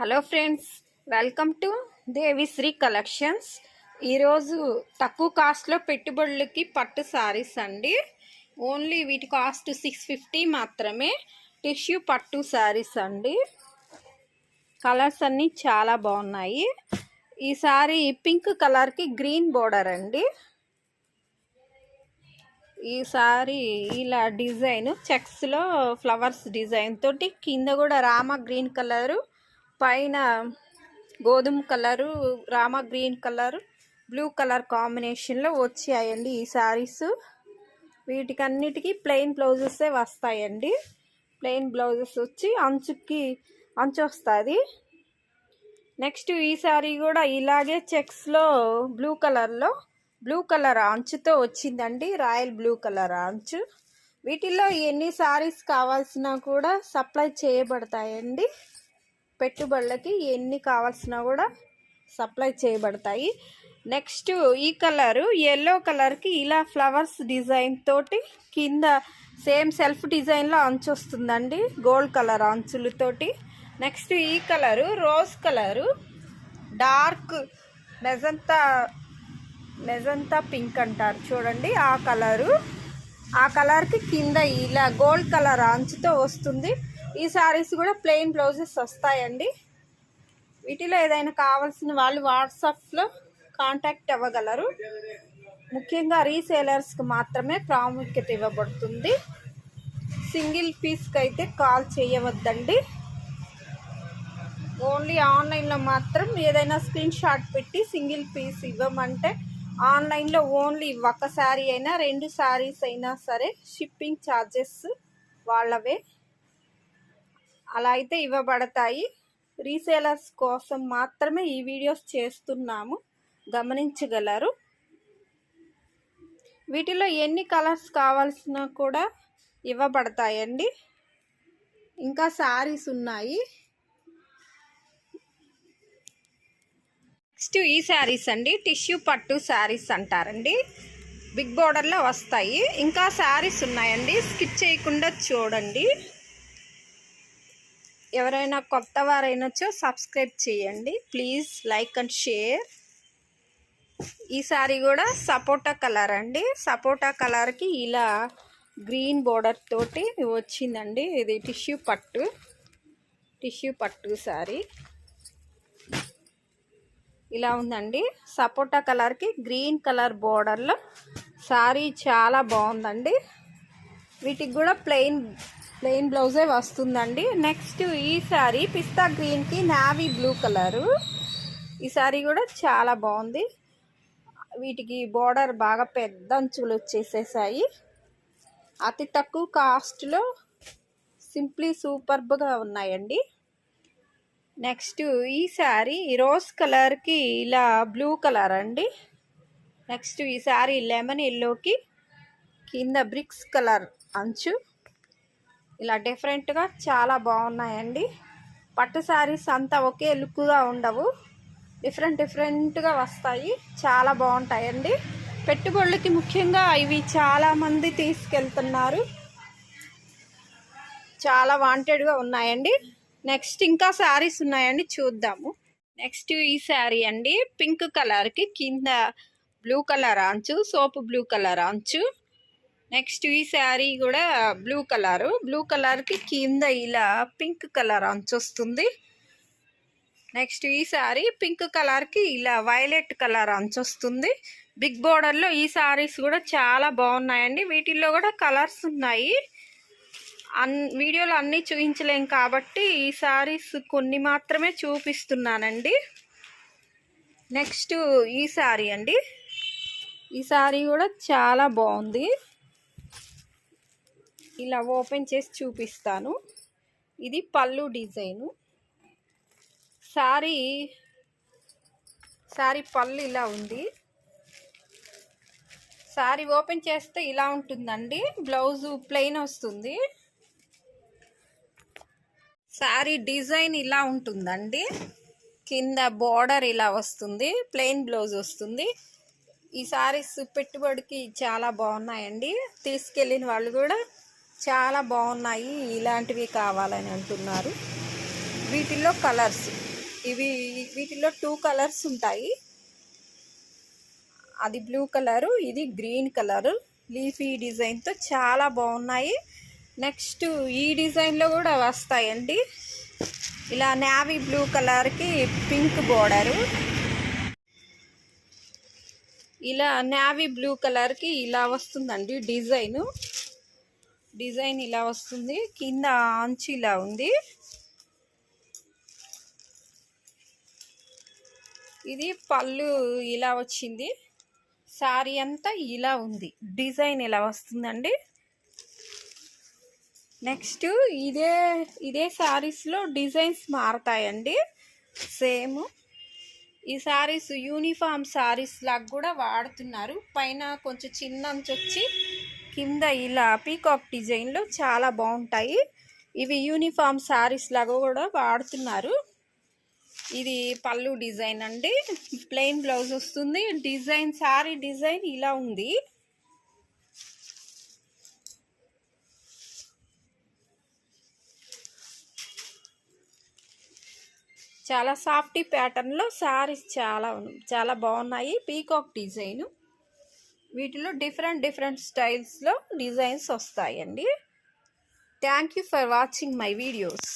Hello friends welcome to Devishri collections. ఈరోజు తక్కువ కాస్ట్లో పెట్టుబడులకి పట్టు శారీస్ అండి. ఓన్లీ వీటి కాస్ట్ సిక్స్ ఫిఫ్టీ మాత్రమే. టిష్యూ పట్టు శారీస్ అండి. కలర్స్ అన్నీ చాలా బాగున్నాయి. ఈ సారీ పింక్ కలర్కి గ్రీన్ బోర్డర్ అండి. ఈ సారీ ఇలా డిజైన్ చెక్స్లో ఫ్లవర్స్ డిజైన్ తోటి కింద కూడా రామ గ్రీన్ కలరు పైన గోధుమ colour Rama green colour blue colour కాంబినేషన్లో వచ్చాయండి ఈ శారీస్. వీటికన్నిటికీ ప్లెయిన్ బ్లౌజెసే వస్తాయండి. ప్లెయిన్ బ్లౌజెస్ వచ్చి అంచుకి అంచు వస్తుంది. నెక్స్ట్ ఈ సారీ కూడా ఇలాగే చెక్స్లో బ్లూ కలర్లో బ్లూ కలర్ అంచుతో వచ్చిందండి రాయల్ బ్లూ కలర్ అంచు. వీటిల్లో ఎన్ని సారీస్ కావాల్సినా కూడా సప్లై చేయబడతాయండి. పెట్టుబడులకి ఎన్ని కావాల్సినా కూడా సప్లై చేయబడతాయి. నెక్స్ట్ ఈ కలరు ఎల్లో కలర్కి ఇలా ఫ్లవర్స్ డిజైన్ తోటి కింద సేమ్ సెల్ఫ్ డిజైన్లో అంచు వస్తుందండి. గోల్డ్ కలర్ అంచులతోటి నెక్స్ట్ ఈ colour rose colour. Dark magenta magenta pink అంటారు చూడండి ఆ కలరు. ఆ కలర్కి కింద ఇలా గోల్డ్ కలర్ అంచుతో వస్తుంది. ఈ శారీస్ కూడా ప్లెయిన్ బ్లౌజెస్ వస్తాయండి. వీటిలో ఏదైనా కావాల్సిన వాళ్ళు వాట్సాప్లో కాంటాక్ట్ అవ్వగలరు. ముఖ్యంగా రీసేలర్స్కి మాత్రమే ప్రాముఖ్యత ఇవ్వబడుతుంది. సింగిల్ పీస్కి అయితే కాల్ చేయవద్దండి. ఓన్లీ ఆన్లైన్లో మాత్రం ఏదైనా స్క్రీన్ షాట్ పెట్టి సింగిల్ పీస్ ఇవ్వమంటే ఆన్లైన్లో ఓన్లీ ఒక శారీ అయినా రెండు శారీస్ అయినా సరే షిప్పింగ్ ఛార్జెస్ వాళ్ళవే. అలా అయితే ఇవ్వబడతాయి. రీసేలర్స్ కోసం మాత్రమే ఈ వీడియోస్ చేస్తున్నాము. గమనించగలరు. వీటిలో ఎన్ని కలర్స్ కావాల్సినా కూడా ఇవ్వబడతాయండి. ఇంకా శారీస్ ఉన్నాయి. నెక్స్ట్ ఈ శారీస్ అండి. టిష్యూ పట్టు శారీస్ అంటారండి. బిగ్ బోర్డర్లో వస్తాయి. ఇంకా శారీస్ ఉన్నాయండి. స్కిప్ చేయకుండా చూడండి. ఎవరైనా కొత్త వారైనచో సబ్స్క్రైబ్ చేయండి. ప్లీజ్ లైక్ అండ్ షేర్ ఈ సారీ కూడా సపోటా కలర్ అండి. సపోటా కలర్కి ఇలా గ్రీన్ బోర్డర్ తోటి వచ్చిందండి. ఇది టిష్యూ పట్టు. టిష్యూ పట్టు సారీ. ఇలా ఉందండి. సపోటా కలర్కి గ్రీన్ కలర్ బోర్డర్లో సారీ చాలా బాగుందండి. వీటికి కూడా ప్లెయిన్ ప్లెయిన్ బ్లౌజే వస్తుందండి. నెక్స్ట్ ఈ సారీ పిస్తా గ్రీన్కి నావీ బ్లూ కలరు. ఈ సారీ కూడా చాలా బాగుంది. వీటికి బోర్డర్ బాగా పెద్ద అంచులు వచ్చేసేసాయి. అతి తక్కువ కాస్ట్లో సింప్లీ సూపర్బ్గా ఉన్నాయండి. నెక్స్ట్ ఈ శారీ రోజ్ కలర్కి ఇలా బ్లూ కలర్ అండి. నెక్స్ట్ ఈ శారీ లెమన్ ఎల్లోకి కింద బ్రిక్స్ కలర్ అంచు. ఇలా డిఫరెంట్గా చాలా బాగున్నాయండి. పట్టు శారీస్ అంతా ఒకే లుక్గా ఉండవు. డిఫరెంట్ డిఫరెంట్గా వస్తాయి. చాలా బాగుంటాయండి. పెట్టుబడులకి ముఖ్యంగా ఇవి చాలామంది తీసుకెళ్తున్నారు. చాలా వాంటెడ్గా ఉన్నాయండి. నెక్స్ట్ ఇంకా శారీస్ ఉన్నాయండి. చూద్దాము. నెక్స్ట్ ఈ శారీ అండి. పింక్ కలర్కి కింద బ్లూ కలర్ అంచు సోపు బ్లూ కలర్ అంచు నెక్స్ట్ ఈ శారీ కూడా బ్లూ కలరు. బ్లూ కలర్కి కింద ఇలా పింక్ కలర్ అంచొస్తుంది. నెక్స్ట్ ఈ శారీ పింక్ కలర్కి ఇలా వైలెట్ కలర్ అంచొస్తుంది. బిగ్ బోర్డర్లో ఈ శారీస్ కూడా చాలా బాగున్నాయండి. వీటిల్లో కూడా కలర్స్ ఉన్నాయి. అన్ వీడియోలో అన్నీ చూపించలేం కాబట్టి ఈ శారీస్ కొన్ని మాత్రమే చూపిస్తున్నానండి. నెక్స్ట్ ఈ శారీ అండి. ఈ శారీ కూడా చాలా బాగుంది. ఇలా ఓపెన్ చేసి చూపిస్తాను. ఇది పళ్ళు డిజైను. సారీ సారీ పళ్ళు ఇలా ఉంది. సారీ ఓపెన్ చేస్తే ఇలా ఉంటుందండి. బ్లౌజు ప్లెయిన్ వస్తుంది. సారీ డిజైన్ ఇలా ఉంటుందండి. కింద బార్డర్ ఇలా వస్తుంది. ప్లెయిన్ బ్లౌజ్ వస్తుంది. ఈ సారీస్ పెట్టుబడికి చాలా బాగున్నాయండి. తీసుకెళ్ళిన వాళ్ళు కూడా చాలా బాగున్నాయి ఇలాంటివి కావాలని అంటున్నారు. వీటిల్లో కలర్స్ ఇవి వీటిల్లో టూ కలర్స్ ఉంటాయి. అది బ్లూ కలరు ఇది గ్రీన్ కలరు. లీఫీ డిజైన్తో చాలా బాగున్నాయి. నెక్స్ట్ ఈ డిజైన్లో కూడా వస్తాయండి. ఇలా నేవీ బ్లూ కలర్కి పింక్ బోర్డరు. ఇలా నేవీ బ్లూ కలర్కి ఇలా వస్తుందండి డిజైను. డిజైన్ ఇలా వస్తుంది. కింద అంచు ఇలా ఉంది. ఇది పళ్ళు ఇలా వచ్చింది. శారీ అంతా ఇలా ఉంది. డిజైన్ ఇలా వస్తుందండి? నెక్స్ట్ ఇదే ఇదే శారీస్లో డిజైన్స్ మారతాయండి. సేమ్ ఈ శారీస్ యూనిఫామ్ శారీస్ లాగా కూడా వాడుతున్నారు. పైన కొంచెం చిన్న అంచు వచ్చి కింద ఇలా పీకాక్ డిజైన్లు చాలా బాగుంటాయి. ఇవి యూనిఫామ్ సారీస్ లాగా కూడా వాడుతున్నారు. ఇది పళ్ళు డిజైన్ అండి. ప్లెయిన్ బ్లౌజ్ వస్తుంది. డిజైన్ శారీ డిజైన్ ఇలా ఉంది. చాలా సాఫ్టీ ప్యాటర్న్లో శారీస్ చాలా చాలా బాగున్నాయి. Peacock design. వీటిలో డిఫరెంట్ డిఫరెంట్ స్టైల్స్లో డిజైన్స్ వస్తాయండి. Thank you for watching my videos